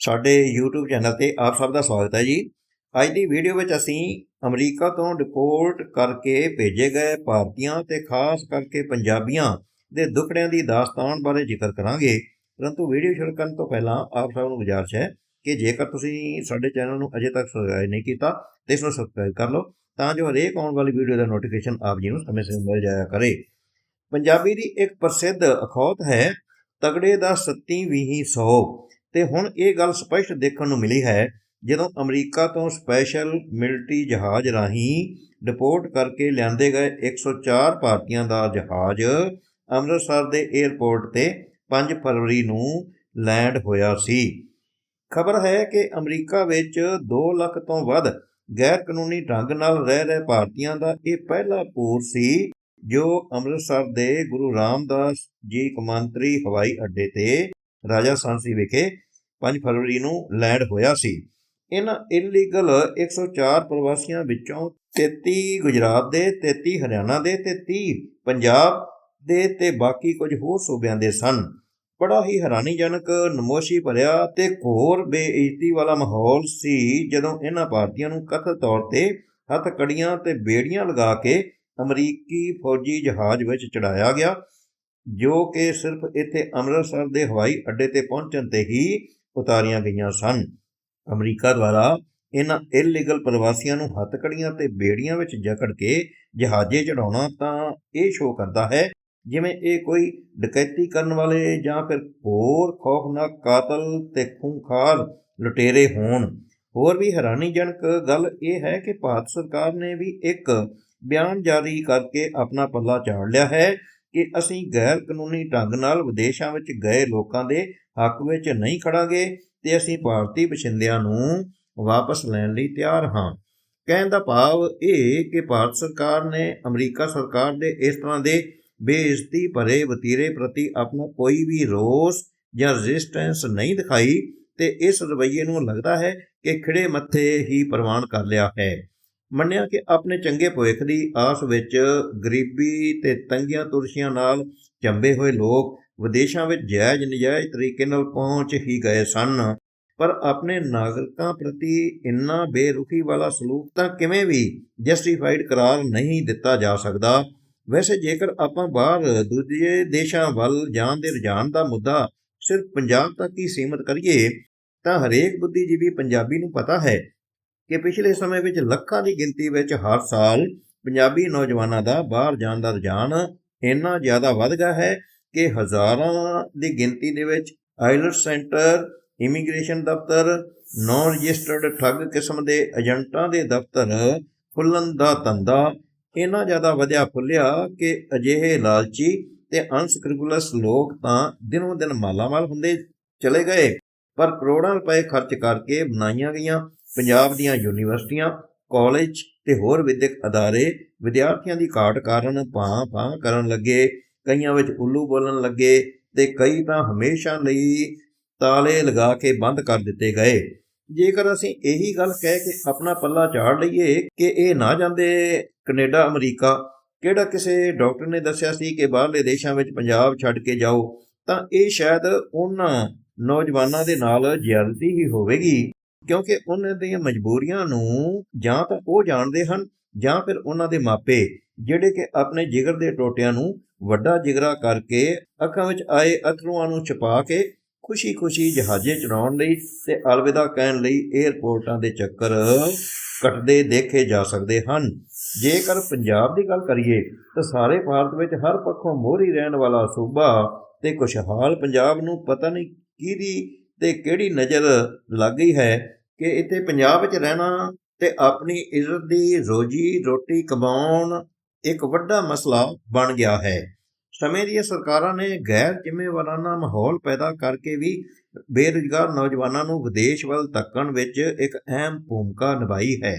ਸਾਡੇ YouTube channel ਤੇ ਆਪ ਸਭ ਦਾ ਸਵਾਗਤ ਹੈ ਜੀ। ਅੱਜ ਦੀ ਵੀਡੀਓ ਵਿੱਚ ਅਸੀਂ ਅਮਰੀਕਾ ਤੋਂ ਡਿਪੋਰਟ ਕਰਕੇ ਭੇਜੇ ਗਏ ਭਾਰਤੀਆਂ ਤੇ ਖਾਸ ਕਰਕੇ ਪੰਜਾਬੀਆਂ ਦੇ ਦੁੱਖੜਿਆਂ ਦੀ ਦਾਸਤਾਨ ਬਾਰੇ ਜ਼ਿਕਰ ਕਰਾਂਗੇ। ਪਰੰਤੂ ਵੀਡੀਓ ਸ਼ੁਰੂ ਕਰਨ ਤੋਂ ਪਹਿਲਾਂ ਆਪ ਸਭ ਨੂੰ ਗੁਜ਼ਾਰਿਸ਼ ਹੈ ਕਿ ਜੇਕਰ ਤੁਸੀਂ ਸਾਡੇ ਚੈਨਲ ਨੂੰ ਅਜੇ ਤੱਕ ਸਬਸਕ੍ਰਾਈਬ ਨਹੀਂ ਕੀਤਾ ਤੇ ਇਸ ਨੂੰ ਸਬਸਕ੍ਰਾਈਬ ਕਰ ਲਓ ਤਾਂ ਜੋ ਹਰੇਕ ਆਉਣ ਵਾਲੀ ਵੀਡੀਓ ਦਾ ਨੋਟੀਫਿਕੇਸ਼ਨ ਆਪ ਜੀ ਨੂੰ ਸਮੇਂ ਸਿਰ ਮਿਲ ਜਾਇਆ ਕਰੇ। ਪੰਜਾਬੀ ਦੀ ਇੱਕ ਪ੍ਰਸਿੱਧ ਅਖੌਤ ਹੈ, ਤਗੜੇ ਦਾ ਸੱਤੀ ਵੀਹੀ ਸੌ। ਤੇ ਹੁਣ ਇਹ ਗੱਲ ਸਪਸ਼ਟ ਦੇਖਣ ਨੂੰ ਮਿਲੀ ਹੈ, ਜਦੋਂ ਅਮਰੀਕਾ ਤੋਂ ਸਪੈਸ਼ਲ ਮਿਲਟਰੀ ਜਹਾਜ਼ ਰਾਹੀਂ ਡਿਪੋਰਟ ਕਰਕੇ ਲਿਆਂਦੇ ਗਏ 104 ਭਾਰਤੀਆਂ ਦਾ ਜਹਾਜ਼ ਅੰਮ੍ਰਿਤਸਰ ਦੇ 에ਅਰਪੋਰਟ ਤੇ 5 ਫਰਵਰੀ ਨੂੰ ਲੈਂਡ ਹੋਇਆ ਸੀ। ਖਬਰ ਹੈ ਕਿ ਅਮਰੀਕਾ ਵਿੱਚ 2 ਲੱਖ ਤੋਂ ਵੱਧ ਗੈਰ ਕਾਨੂੰਨੀ ਢੰਗ ਨਾਲ ਰਹਿ ਰਹੇ ਭਾਰਤੀਆਂ ਦਾ ਇਹ ਪਹਿਲਾ ਪੂਰ ਸੀ, ਜੋ ਅੰਮ੍ਰਿਤਸਰ ਦੇ ਗੁਰੂ ਰਾਮਦਾਸ ਜੀ ਕੌਮਾਂਤਰੀ ਹਵਾਈ ਅੱਡੇ ਤੇ ਰਾਜਾ ਸਾਂਸੀ ਵਿਖੇ 5 ਫਰਵਰੀ ਨੂੰ ਲੈਂਡ ਹੋਇਆ ਸੀ। ਇਹਨਾਂ ਇਲੀਗਲ 104 ਪ੍ਰਵਾਸੀਆਂ ਵਿੱਚੋਂ 33 ਗੁਜਰਾਤ ਦੇ 33 ਹਰਿਆਣਾ ਦੇ ਤੇ 30 ਪੰਜਾਬ ਦੇ ਤੇ ਬਾਕੀ ਕੁਝ ਹੋਰ ਸੂਬਿਆਂ ਦੇ ਸਨ। ਬੜਾ ਹੀ ਹੈਰਾਨੀਜਨਕ ਨਮੋਸ਼ੀ ਭਰਿਆ ਤੇ ਘੋਰ ਬੇਇੱਜ਼ਤੀ ਵਾਲਾ ਮਾਹੌਲ ਸੀ ਜਦੋਂ ਇਹਨਾਂ ਭਾਰਤੀਆਂ ਨੂੰ ਕਥਿਤ ਤੌਰ ਤੇ ਹੱਥਕੜੀਆਂ ਤੇ ਬੇੜੀਆਂ ਲਗਾ ਕੇ ਅਮਰੀਕੀ ਫੌਜੀ ਜਹਾਜ਼ ਵਿੱਚ ਚੜਾਇਆ ਗਿਆ। ਜੋ ਕਿ ਸਿਰਫ ਇੱਥੇ ਅੰਮ੍ਰਿਤਸਰ ਦੇ ਹਵਾਈ ਅੱਡੇ ਤੇ ਪਹੁੰਚਣ ਤੇ ਹੀ ਉਤਾਰੀਆਂ ਗਈਆਂ ਸਨ। ਅਮਰੀਕਾ ਦੁਆਰਾ ਇਹਨਾਂ ਇਲੀਗਲ ਪ੍ਰਵਾਸੀਆਂ ਨੂੰ ਹੱਥਕੜੀਆਂ ਤੇ ਬੇੜੀਆਂ ਵਿੱਚ ਜਕੜ ਕੇ ਜਹਾਜ਼ੇ ਚੜਾਉਣਾ ਤਾਂ ਇਹ ਸ਼ੋਅ ਕਰਦਾ ਹੈ, ਜਿਵੇਂ ਇਹ ਕੋਈ ਡਕੈਤੀ ਕਰਨ ਵਾਲੇ ਜਾਂ ਫਿਰ ਹੋਰ ਖੌਫਨਾਕ ਕਾਤਲ ਤੇ ਖੂੰਖਾਰ ਲੁਟੇਰੇ ਹੋਣ। ਹੋਰ ਵੀ ਹੈਰਾਨੀਜਨਕ ਗੱਲ ਇਹ ਹੈ ਕਿ ਭਾਰਤ ਸਰਕਾਰ ਨੇ ਵੀ ਇੱਕ ਬਿਆਨ ਜਾਰੀ ਕਰਕੇ ਆਪਣਾ ਪੱਲਾ ਝਾੜ ਲਿਆ ਹੈ ਕਿ ਅਸੀਂ ਗੈਰ ਕਾਨੂੰਨੀ ਢੰਗ ਨਾਲ ਵਿਦੇਸ਼ਾਂ ਵਿੱਚ ਗਏ ਲੋਕਾਂ ਦੇ ਹੱਕ ਵਿੱਚ ਨਹੀਂ ਖੜਾਂਗੇ ਤੇ ਅਸੀਂ ਭਾਰਤੀ ਵਸਿੰਦਿਆਂ ਨੂੰ ਵਾਪਸ ਲੈਣ ਲਈ ਤਿਆਰ ਹਾਂ। ਕਹਿਣ ਦਾ ਭਾਵ ਇਹ ਕਿ ਭਾਰਤ ਸਰਕਾਰ ਨੇ ਅਮਰੀਕਾ ਸਰਕਾਰ ਦੇ ਇਸ ਤਰ੍ਹਾਂ ਦੇ ਬੇਇੱਜ਼ਤੀ ਭਰੇ ਵਤੀਰੇ ਪ੍ਰਤੀ ਆਪਣਾ ਕੋਈ ਵੀ ਰੋਸ ਜਾਂ ਰੈਜ਼ਿਸਟੈਂਸ ਨਹੀਂ ਦਿਖਾਈ ਤੇ ਇਸ ਰਵੱਈਏ ਨੂੰ ਲੱਗਦਾ ਹੈ ਕਿ ਖਿੜੇ ਮੱਥੇ ਹੀ ਪ੍ਰਵਾਨ ਕਰ ਲਿਆ ਹੈ। ਮੰਨਿਆ ਕਿ ਆਪਣੇ ਚੰਗੇ ਭਵਿੱਖ ਦੀ ਆਸ ਵਿੱਚ ਗਰੀਬੀ ਤੇ ਤੰਗੀਆਂ ਤੁਰਸ਼ੀਆਂ ਨਾਲ ਚੰਬੇ ਹੋਏ ਲੋਕ ਵਿਦੇਸ਼ਾਂ ਵਿੱਚ ਜਾਇਜ਼ ਨਜਾਇਜ਼ ਤਰੀਕੇ ਨਾਲ ਪਹੁੰਚ ਹੀ ਗਏ ਸਨ। ਪਰ ਆਪਣੇ ਨਾਗਰਿਕਾਂ ਪ੍ਰਤੀ ਇੰਨਾ ਬੇਰੁਖੀ ਵਾਲਾ ਸਲੂਕ ਤਾਂ ਕਿਵੇਂ ਵੀ ਜਸਟੀਫਾਈਡ ਕਰਾਰ ਨਹੀਂ ਦਿੱਤਾ ਜਾ ਸਕਦਾ। ਵੈਸੇ ਜੇਕਰ ਆਪਾਂ ਬਾਹਰ ਦੂਜੇ ਦੇਸ਼ਾਂ ਵੱਲ ਜਾਣ ਦੇ ਰੁਝਾਨ ਦਾ ਮੁੱਦਾ ਸਿਰਫ ਪੰਜਾਬ ਤੱਕ ਹੀ ਸੀਮਤ ਕਰੀਏ, ਤਾਂ ਹਰੇਕ ਬੁੱਧੀਜੀਵੀ ਪੰਜਾਬੀ ਨੂੰ ਪਤਾ ਹੈ ਕਿ ਪਿਛਲੇ ਸਮੇਂ ਵਿੱਚ ਲੱਖਾਂ ਦੀ ਗਿਣਤੀ ਵਿੱਚ ਹਰ ਸਾਲ ਪੰਜਾਬੀ ਨੌਜਵਾਨਾਂ ਦਾ ਬਾਹਰ ਜਾਣ ਦਾ ਰੁਝਾਨ ਇੰਨਾ ਜ਼ਿਆਦਾ ਵੱਧ ਗਿਆ ਹੈ ਕਿ ਹਜ਼ਾਰਾਂ ਦੀ ਗਿਣਤੀ ਦੇ ਵਿੱਚ ਆਈਲਟ ਸੈਂਟਰ, ਇਮੀਗ੍ਰੇਸ਼ਨ ਦਫ਼ਤਰ ਨੌਨ ਰਜਿਸਟਰਡ ਠੱਗ ਕਿਸਮ ਦੇ ਏਜੰਟਾਂ ਦੇ ਦਫ਼ਤਰ ਖੁੱਲਣ ਦਾ ਧੰਦਾ ਇੰਨਾ ਜ਼ਿਆਦਾ ਵਧਿਆ ਫੁੱਲਿਆ ਕਿ ਅਜਿਹੇ ਲਾਲਚੀ ਤੇ ਅਨਸਕ੍ਰਿਪੂਲਸ ਲੋਕ ਤਾਂ ਦਿਨੋਂ ਦਿਨ ਮਾਲਾਮਾਲ ਹੁੰਦੇ ਚਲੇ ਗਏ। ਪਰ ਕਰੋੜਾਂ ਰੁਪਏ ਖਰਚ ਕਰਕੇ ਬਣਾਈਆਂ ਗਈਆਂ ਪੰਜਾਬ ਦੀਆਂ ਯੂਨੀਵਰਸਿਟੀਆਂ, ਕਾਲਜ ਤੇ ਹੋਰ ਵਿਦਿਅਕ ਅਦਾਰੇ ਵਿਦਿਆਰਥੀਆਂ ਦੀ ਘਾਟ ਕਾਰਨ ਭਾਂ ਭਾਂ ਕਰਨ ਲੱਗੇ, ਕਈਆਂ ਵਿੱਚ ਉੱਲੂ ਬੋਲਣ ਲੱਗੇ ਤੇ ਕਈ ਤਾਂ ਹਮੇਸ਼ਾ ਲਈ ਤਾਲੇ ਲਗਾ ਕੇ ਬੰਦ ਕਰ ਦਿੱਤੇ ਗਏ। ਜੇਕਰ ਅਸੀਂ ਇਹੀ ਗੱਲ ਕਹਿ ਕੇ ਆਪਣਾ ਪੱਲਾ ਝਾੜ ਲਈਏ ਕਿ ਇਹ ਨਾ ਜਾਂਦੇ ਕੈਨੇਡਾ, ਅਮਰੀਕਾ, ਕਿਹੜਾ ਕਿਸੇ ਡਾਕਟਰ ਨੇ ਦੱਸਿਆ ਸੀ ਕਿ ਬਾਹਰਲੇ ਦੇਸ਼ਾਂ ਵਿੱਚ ਪੰਜਾਬ ਛੱਡ ਕੇ ਜਾਓ, ਤਾਂ ਇਹ ਸ਼ਾਇਦ ਉਹਨਾਂ ਨੌਜਵਾਨਾਂ ਦੇ ਨਾਲ ਜ਼ਿਆਦਤੀ ਹੀ ਹੋਵੇਗੀ। ਕਿਉਂਕਿ ਉਹਨਾਂ ਦੀਆਂ ਮਜਬੂਰੀਆਂ ਨੂੰ ਜਾਂ ਤਾਂ ਉਹ ਜਾਣਦੇ ਹਨ ਜਾਂ ਫਿਰ ਉਹਨਾਂ ਦੇ ਮਾਪੇ, ਜਿਹੜੇ ਕਿ ਆਪਣੇ ਜਿਗਰ ਦੇ ਟੋਟਿਆਂ ਨੂੰ ਵੱਡਾ ਜਿਗਰਾ ਕਰਕੇ ਅੱਖਾਂ ਵਿੱਚ ਆਏ ਅਥਰੂਆਂ ਨੂੰ ਛੁਪਾ ਕੇ ਖੁਸ਼ੀ-ਖੁਸ਼ੀ ਜਹਾਜ਼ੇ ਚੜਾਉਣ ਲਈ ਤੇ ਅਲਵਿਦਾ ਕਹਿਣ ਲਈ 에ਅਰਪੋਰਟਾਂ ਦੇ ਚੱਕਰ ਕੱਟਦੇ, ਦੇਖੇ ਜਾ ਸਕਦੇ ਹਨ। ਜੇਕਰ ਪੰਜਾਬ ਦੀ ਗੱਲ ਕਰੀਏ ਤਾਂ ਸਾਰੇ ਭਾਰਤ ਵਿੱਚ ਹਰ ਪੱਖੋਂ ਮੋਹਰੀ ਰਹਿਣ ਵਾਲਾ ਸੂਬਾ ਤੇ ਖੁਸ਼ਹਾਲ ਪੰਜਾਬ ਨੂੰ ਪਤਾ ਨਹੀਂ ਕਿਹਦੀ ਤੇ ਕਿਹੜੀ ਨਜ਼ਰ ਲੱਗ ਗਈ ਹੈ ਕਿ ਇੱਥੇ ਪੰਜਾਬ ਵਿੱਚ ਰਹਿਣਾ ਤੇ ਆਪਣੀ ਇੱਜ਼ਤ ਦੀ ਰੋਜੀ ਰੋਟੀ ਕਮਾਉਣ ਇੱਕ ਵੱਡਾ ਮਸਲਾ ਬਣ ਗਿਆ ਹੈ। ਸਮੇਂ ਦੀਆਂ ਸਰਕਾਰਾਂ ਨੇ ਗੈਰ ਜ਼ਿੰਮੇਵਾਰਾਨਾ ਮਾਹੌਲ ਪੈਦਾ ਕਰਕੇ ਵੀ ਬੇਰੁਜ਼ਗਾਰ ਨੌਜਵਾਨਾਂ ਨੂੰ ਵਿਦੇਸ਼ ਵੱਲ ਧੱਕਣ ਵਿੱਚ ਇੱਕ ਅਹਿਮ ਭੂਮਿਕਾ ਨਿਭਾਈ ਹੈ।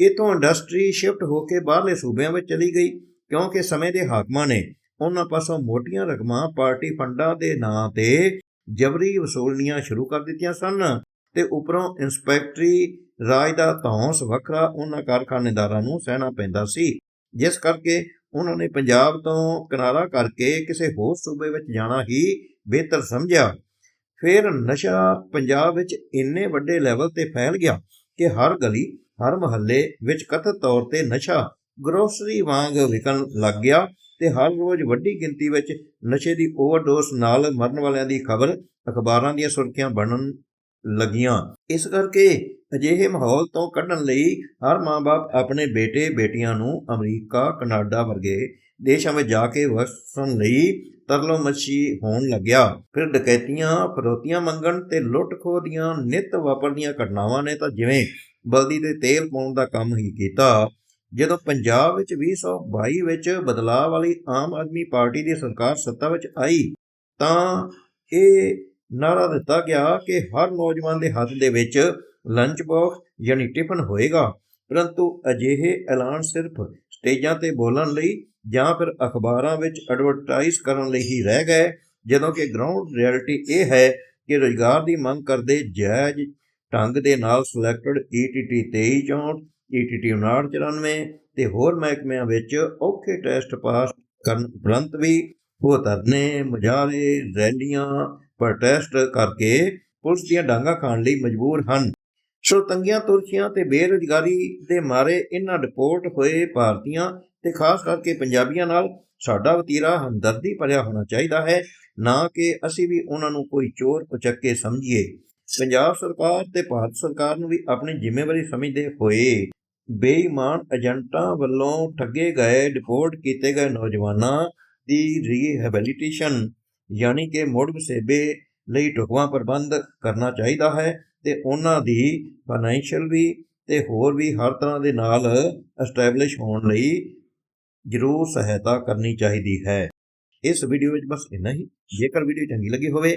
ਇਤੋਂ ਇੰਡਸਟਰੀ ਸ਼ਿਫਟ ਹੋ ਕੇ ਬਾਹਰਲੇ ਸੂਬਿਆਂ ਵਿੱਚ ਚਲੀ ਗਈ ਕਿਉਂਕਿ ਸਮੇਂ ਦੇ ਹਾਕਮਾਂ ਨੇ ਉਹਨਾਂ ਪਾਸੋਂ ਮੋਟੀਆਂ ਰਕਮਾਂ ਪਾਰਟੀ ਫੰਡਾਂ ਦੇ ਨਾਂ ਤੇ ਜਬਰੀ ਵਸੂਲਣੀਆਂ ਸ਼ੁਰੂ ਕਰ ਦਿੱਤੀਆਂ ਸਨ ਤੇ ਉੱਪਰੋਂ ਇੰਸਪੈਕਟਰੀ ਰਾਜ ਦਾ ਧੌਂਸ ਵੱਖਰਾ ਉਹਨਾਂ ਕਾਰਖਾਨੇਦਾਰਾਂ ਨੂੰ ਸਹਿਣਾ ਪੈਂਦਾ ਸੀ। ਜਿਸ ਕਰਕੇ ਉਹਨਾਂ ਨੇ ਪੰਜਾਬ ਤੋਂ ਕਿਨਾਰਾ ਕਰਕੇ ਕਿਸੇ ਹੋਰ ਸੂਬੇ ਵਿੱਚ ਜਾਣਾ ਹੀ ਬਿਹਤਰ ਸਮਝਿਆ। ਫਿਰ ਨਸ਼ਾ ਪੰਜਾਬ ਵਿੱਚ ਇੰਨੇ ਵੱਡੇ ਲੈਵਲ ਤੇ ਫੈਲ ਗਿਆ ਕਿ ਹਰ ਗਲੀ, ਹਰ ਮੁਹੱਲੇ ਵਿੱਚ ਕਥਿਤ ਤੌਰ ਤੇ ਨਸ਼ਾ ਗਰੋਸਰੀ ਵਾਂਗ ਵਿਕਣ ਲੱਗ ਗਿਆ ਤੇ ਹਰ ਰੋਜ਼ ਵੱਡੀ ਗਿਣਤੀ ਵਿੱਚ ਨਸ਼ੇ ਦੀ ਓਵਰਡੋਸ ਨਾਲ ਮਰਨ ਵਾਲਿਆਂ ਦੀ ਖਬਰ ਅਖਬਾਰਾਂ ਦੀਆਂ ਸੁਰਖੀਆਂ ਬਣਨ ਲੱਗੀਆਂ। ਇਸ ਕਰਕੇ ਅਜਿਹੇ ਮਾਹੌਲ ਤੋਂ ਕੱਢਣ ਲਈ ਹਰ ਮਾਂ-ਬਾਪ ਆਪਣੇ ਬੇਟੇ, ਬੇਟੀਆਂ ਨੂੰ ਅਮਰੀਕਾ, ਕਨਾਡਾ ਵਰਗੇ ਦੇਸ਼ਾਂ ਵਿੱਚ ਜਾ ਕੇ ਵਸਣ ਲਈ ਤਰਲੋ ਮੱਛੀ ਹੋਣ ਲੱਗਿਆ। ਫਿਰ ਡਕੈਤੀਆਂ, ਫਰੋਤੀਆਂ ਮੰਗਣ ਤੇ ਲੁੱਟ ਖੋਹ ਦੀਆਂ ਨਿਤ ਵਾਪਰਦੀਆਂ ਘਟਨਾਵਾਂ ਨੇ ਤਾਂ ਜਿਵੇਂ ਬਲਦੀ ਤੇ ਤੇਲ ਪਾਉਣ ਦਾ ਕੰਮ ਹੀ ਕੀਤਾ ਜਦੋਂ ਪੰਜਾਬ ਵਿੱਚ 2022 ਵਿੱਚ ਬਦਲਾਅ ਵਾਲੀ ਆਮ ਆਦਮੀ ਪਾਰਟੀ ਦੀ ਸਰਕਾਰ ਸੱਤਾ ਵਿੱਚ ਆਈ, ਤਾਂ ਇਹ ਨਾਰਾ ਦਿੱਤਾ ਗਿਆ ਕਿ ਹਰ ਨੌਜਵਾਨ ਦੇ ਹੱਥ ਦੇ ਵਿੱਚ ਲੰਚ ਬਾਕਸ ਯਾਨੀ ਟਿਫਨ ਹੋਏਗਾ। ਪਰੰਤੂ ਅਜਿਹੇ ਐਲਾਨ ਸਿਰਫ ਸਟੇਜਾਂ ਤੇ ਬੋਲਣ ਲਈ ਜਾਂ ਫਿਰ ਅਖਬਾਰਾਂ ਵਿੱਚ ਐਡਵਰਟਾਈਜ਼ ਕਰਨ ਲਈ ਹੀ ਰਹਿ ਗਏ, ਜਦੋਂ ਕਿ ਗਰਾਊਂਡ ਰਿਐਲਿਟੀ ਇਹ ਹੈ ਕਿ ਰੁਜ਼ਗਾਰ ਦੀ ਮੰਗ ਕਰਦੇ ਜਾਇਜ਼ ਢੰਗ ਦੇ ਨਾਲ E ਸਿਲੈਕਟਡ ਈਟੀਟੀ 2364 ਈਟੀਟੀ 5994 ਤੇ ਹੋਰ ਮਹਿਕਮਿਆਂ ਵਿੱਚ ਔਖੇ ਟੈਸਟ ਪਾਸ ਕਰਨ ਉਪਰੰਤ ਵੀ ਉਹ ਧਰਨੇ, ਮੁਜ਼ਾਹਰੇ, ਰੈਲੀਆਂ ਪ੍ਰੋਟੈਸਟ ਕਰਕੇ ਪੁਲਿਸ ਦੀਆਂ ਡਾਂਗਾਂ ਖਾਣ ਲਈ ਮਜਬੂਰ ਹਨ। ਸੋ ਤੰਗੀਆਂ ਤੁਰਖੀਆਂ ਤੇ ਬੇਰੁਜ਼ਗਾਰੀ ਦੇ ਮਾਰੇ ਇਹਨਾਂ ਡਿਪੋਰਟ ਹੋਏ ਭਾਰਤੀਆਂ ਤੇ ਖਾਸ ਕਰਕੇ ਪੰਜਾਬੀਆਂ ਨਾਲ ਸਾਡਾ ਵਤੀਰਾ ਹਮਦਰਦੀ ਭਰਿਆ ਹੋਣਾ ਚਾਹੀਦਾ ਹੈ, ਨਾ ਕਿ ਅਸੀਂ ਵੀ ਉਹਨਾਂ ਨੂੰ ਕੋਈ ਚੋਰ ਉਚੱਕੇ ਸਮਝੀਏ। ਪੰਜਾਬ ਸਰਕਾਰ ਤੇ ਭਾਰਤ ਸਰਕਾਰ ਨੂੰ ਵੀ ਆਪਣੀ ਜ਼ਿੰਮੇਵਾਰੀ ਸਮਝਦੇ ਹੋਏ ਬੇਈਮਾਨ ਏਜੰਟਾਂ ਵੱਲੋਂ ਠੱਗੇ ਗਏ, ਡਿਪੋਰਟ ਕੀਤੇ ਗਏ ਨੌਜਵਾਨਾਂ ਦੀ ਰੀਹੈਬਿਲਿਟੇਸ਼ਨ ਯਾਨੀ ਕਿ ਮੁੜ ਵਸੇਬੇ ਲਈ ਢੁਕਵਾਂ ਪ੍ਰਬੰਧ ਕਰਨਾ ਚਾਹੀਦਾ ਹੈ ਤੇ ਉਹਨਾਂ ਦੀ ਫਾਈਨੈਂਸ਼ੀਅਲ ਵੀ ਤੇ ਹੋਰ ਵੀ ਹਰ ਤਰ੍ਹਾਂ ਦੇ ਨਾਲ ਐਸਟੈਬਲਿਸ਼ ਹੋਣ ਲਈ ਜ਼ਰੂਰ ਸਹਾਇਤਾ ਕਰਨੀ ਚਾਹੀਦੀ ਹੈ। ਇਸ ਵੀਡੀਓ ਵਿੱਚ ਬਸ ਇੰਨਾ ਹੀ। ਜੇਕਰ ਵੀਡੀਓ ਚੰਗੀ ਲੱਗੀ ਹੋਵੇ